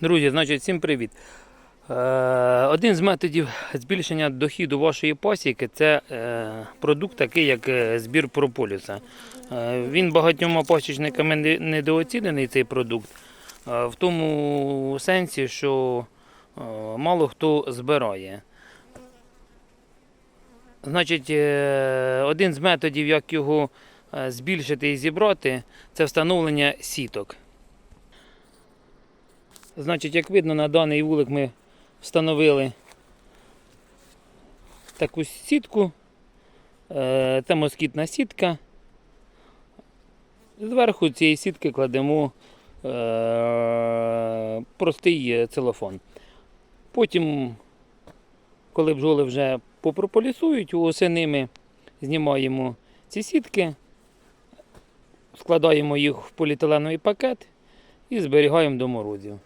Друзі, значить, всім привіт. Е, Один з методів збільшення доходу вашої пасіки це е, продукт такий, як е, збір прополіса. Він багатьма пасічниками не- недооцінений цей продукт. В тому сенсі, що мало хто збирає. Значить, один з методів, як його збільшити і зібрати, це встановлення сіток. Значить, як видно, на даний вулик ми встановили таку сітку. Е, Це москітна сітка. Зверху цієї сітки кладемо е, простий целофан. Потім, коли бджоли вже попрополісують, осени ми знімаємо ці сітки, складаємо їх в поліетиленовий пакет і зберігаємо до морозів.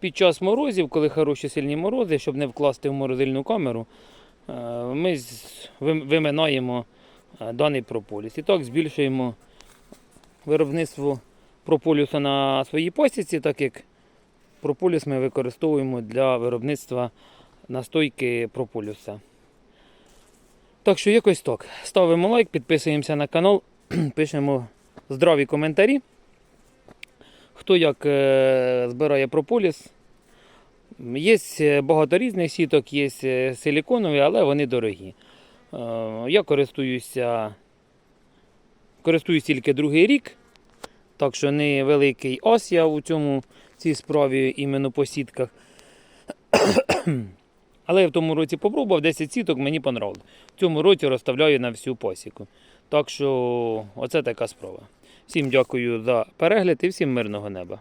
Під час морозів, коли хороші сильні морози, щоб не вкласти в морозильну камеру, е, ми виминаємо е, даний прополіс. І так збільшуємо виробництво прополісу на своїй посіці, так як прополіс ми використовуємо для виробництва настойки прополіса. Так що якось так. Ставимо лайк, підписуємося на канал, пишемо здраві коментарі. Хто як е, збирає прополіс. Є е, багато різних сіток, є е, силіконові, але вони дорогі. Я користуюся, користуюсь тільки другий рік, так що не великий ос я у цьому цій справі іменно по сітках. Але я в тому році попробував 10 сіток, мені понравилось. В цьому році розставляю на всю посіку. Так що оце така справа. Всім дякую за перегляд і всім мирного неба.